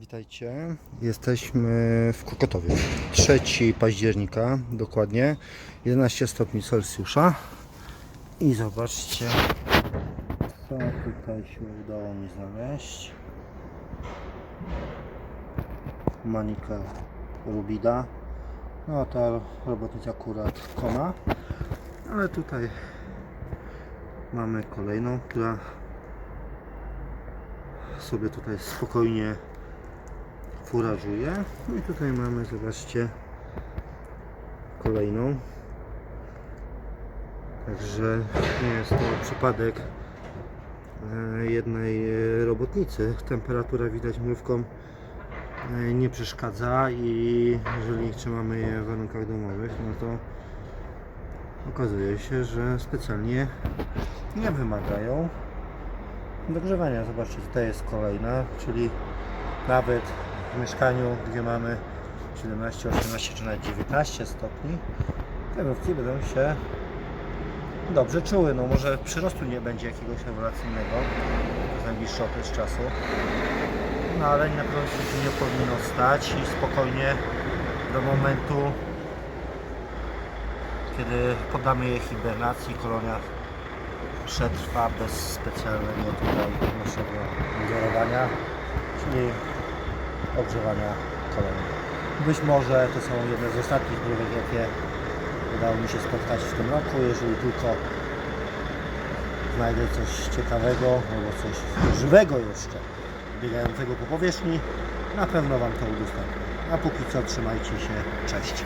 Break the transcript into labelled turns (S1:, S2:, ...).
S1: Witajcie. Jesteśmy w Kokotowie. 3 października, dokładnie 11 stopni Celsjusza. I zobaczcie, co tutaj się udało mi znaleźć. Manika Rubida. No ta robotnica akurat kona. Ale tutaj mamy kolejną, która sobie tutaj spokojnie furażuje. No i tutaj mamy, zobaczcie, kolejną. Także nie jest to przypadek e, jednej e, robotnicy. Temperatura widać mrówką e, nie przeszkadza i jeżeli trzymamy je w warunkach domowych, no to okazuje się, że specjalnie nie wymagają dogrzewania. Zobaczcie, tutaj jest kolejna, czyli nawet w mieszkaniu, gdzie mamy 17, 18 czy nawet 19 stopni, te mrówki będą się dobrze czuły. No może przyrostu nie będzie jakiegoś rewelacyjnego przez najbliższy okres czasu, no ale na pewno się nie powinno stać i spokojnie do momentu, kiedy poddamy je hibernacji, kolonia przetrwa bez specjalnego tutaj naszego ingerowania, czyli ogrzewania kolonii. Być może to są jedne z ostatnich mrówek, jakie udało mi się spotkać w tym roku. Jeżeli tylko znajdę coś ciekawego albo coś żywego jeszcze, biegającego po powierzchni, na pewno Wam to udostępnię. A póki co trzymajcie się, cześć.